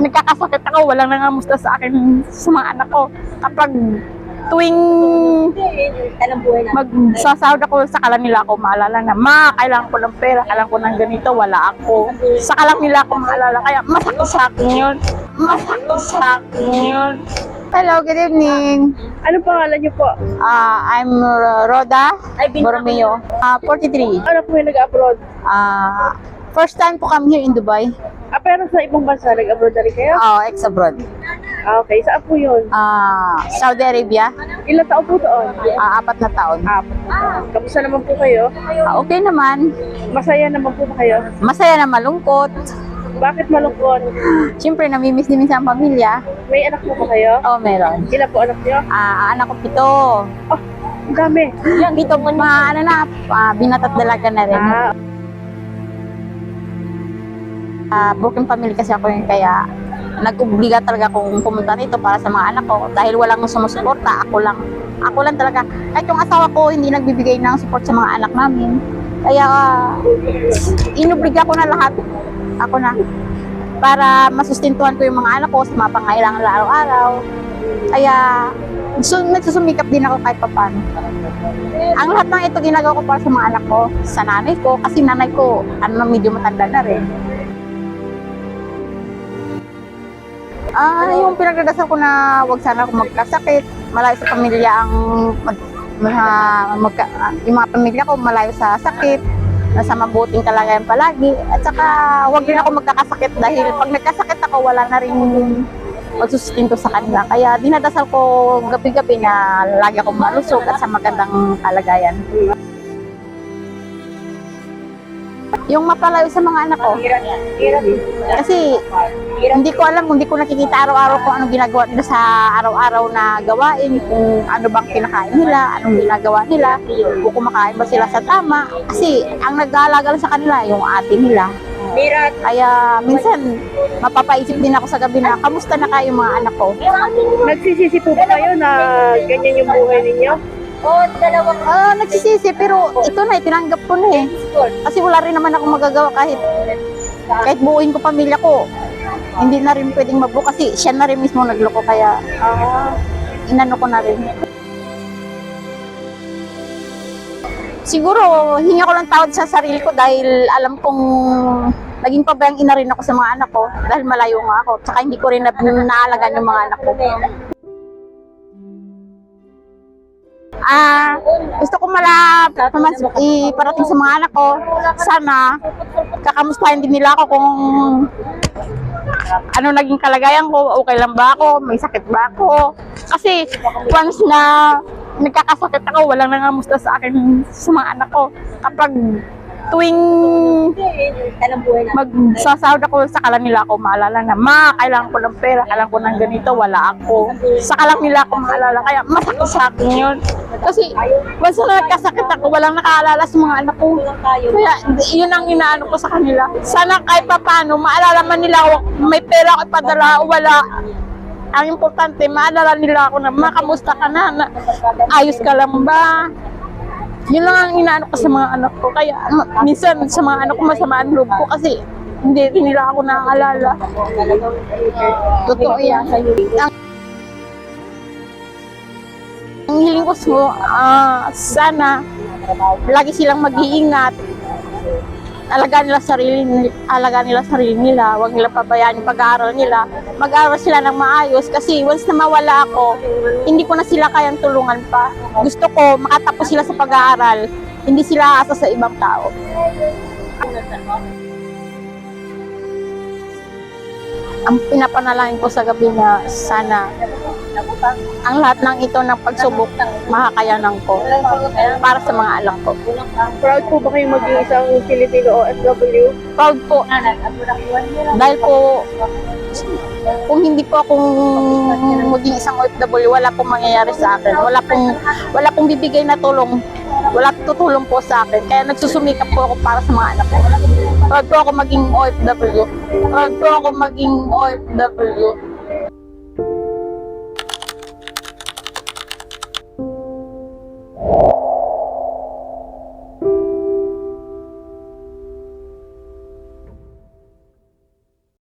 Nagkakasakit ako, walang nangamusta sa akin sa mga anak ko. Kapag tuwing Talang buhay na. magsasahod ako, saka lang nila ako maalala na, ma, kailangan ko ng pera, kailangan ko ng ganito, wala ako. Saka lang nila ako maalala, kaya masakit sa akin yun. Masakit sa akin yun. Hello, good evening. Ano pangalan niyo po? Ah, I'm uh, Roda Borromeo, ah 43. Ano po yung nag-upload? Ah, first time po kami here in Dubai. Ah, pero sa ibang bansa, nag-upload na rin kayo? Oh, ex-abroad. Ah, okay. Saan po yun? Ah, Saudi Arabia, Ilan taon po doon? ah, apat na taon. Apat na taon. Kamusta naman po kayo? Ah, okay naman. Masaya naman po ba kayo? Masaya na malungkot. Bakit malungkot? Siyempre, namimiss din minsan ang pamilya. May anak po ba kayo? Oh, meron. Ilan po anak niyo? Ah, anak ko pito. Oh, ang dami. Pito mo na, ano na, ah, binatat dalaga na rin. Ah, Ah, broken family kasi ako yun, kaya nag-obliga talaga akong pumunta rito para sa mga anak ko. Dahil walang sumusuporta, ako lang. Ako lang talaga. Kahit yung asawa ko, hindi nagbibigay ng support sa mga anak namin. Kaya, ah, inubliga ko na lahat. Ako na. Para masustentuhan ko yung mga anak ko sa mga pangailangan araw-araw. Kaya, so, nagsusumikap din ako kahit paano. Ang lahat ng ito ginagawa ko para sa mga anak ko, sa nanay ko, kasi nanay ko, ano, medyo matanda na rin. Ah, yung pinagdadasal ko na wag sana ako magkasakit, malayo sa pamilya ang mag, mga, ah, yung mga pamilya ko malayo sa sakit, nasa mabuting kalagayan palagi. At saka wag din ako magkakasakit dahil pag nagkasakit ako wala na rin magsusustinto sa kanila. Kaya dinadasal ko gabi-gabi na lagi akong malusog at sa magandang kalagayan. Yung mapalayo sa mga anak ko, kasi hindi ko alam, hindi ko nakikita araw-araw kung anong ginagawa nila sa araw-araw na gawain, kung ano bang kinakain nila, anong ginagawa nila, kung kumakain ba sila sa tama. Kasi ang nag-aalaga sa kanila, yung ate nila. Kaya minsan, mapapaisip din ako sa gabi na, kamusta na kayo mga anak ko? Nagsisisi po ba kayo na ganyan yung buhay ninyo? Oh, dalawang Ah, nagsisisi, pero ito na, tinanggap ko na eh. Kasi wala rin naman ako magagawa kahit kahit buuin ko pamilya ko. Hindi na rin pwedeng mabuo kasi siya na rin mismo nagloko kaya Ah, inano ko na rin. Siguro, hinga ko lang tawad sa sarili ko dahil alam kong naging pabayang ina rin ako sa mga anak ko dahil malayo nga ako. Tsaka hindi ko rin na, naalagaan yung mga anak ko. Ah, gusto ko mala pamas, iparating sa mga anak ko. Sana kakamustahin din nila ako kung ano naging kalagayan ko, okay lang ba ako, may sakit ba ako. Kasi once na nagkakasakit ako, walang nangamusta sa akin sa mga anak ko. Kapag tuwing magsasahod ako, saka lang nila ako maalala na, ma, kailangan ko ng pera, kailangan ko ng ganito, wala ako. Saka lang nila ako maalala, kaya masakit sa akin yun. Kasi na nagkasakit ako, walang nakaalala sa mga anak ko. Kaya yun ang inaano ko sa kanila. Sana kahit pa paano, maalala man nila ako, may pera ako ipadala wala. Ang importante, maalala nila ako na, ma, kamusta ka na? na ayos ka lang ba? Yun lang ang inaano ko sa mga anak ko. Kaya minsan sa mga anak ko masama ang loob ko kasi hindi rin nila ako naaalala. Totoo yan. Ang, ang hiling ko so, ah, sana lagi silang mag-iingat. Alagaan nila sarili alagaan nila sarili nila, huwag nila pabayaan yung pag-aaral nila. Mag-aaral sila ng maayos kasi once na mawala ako, hindi ko na sila kayang tulungan pa. Gusto ko makatapos sila sa pag-aaral, hindi sila asa sa ibang tao. Ang pinapanalangin ko sa gabi na sana ang lahat ng ito ng pagsubok makakayanan ko para sa mga anak ko. Proud po ba kayong maging isang Filipino OFW? Proud po dahil po kung hindi po akong maging isang OFW, wala pong mangyayari sa akin. Wala pong, wala pong bibigay na tulong. Wala tutulong po sa akin. Kaya nagsusumikap po ako para sa mga anak ko. Proud po ako maging OFW. Proud po ako maging OFW.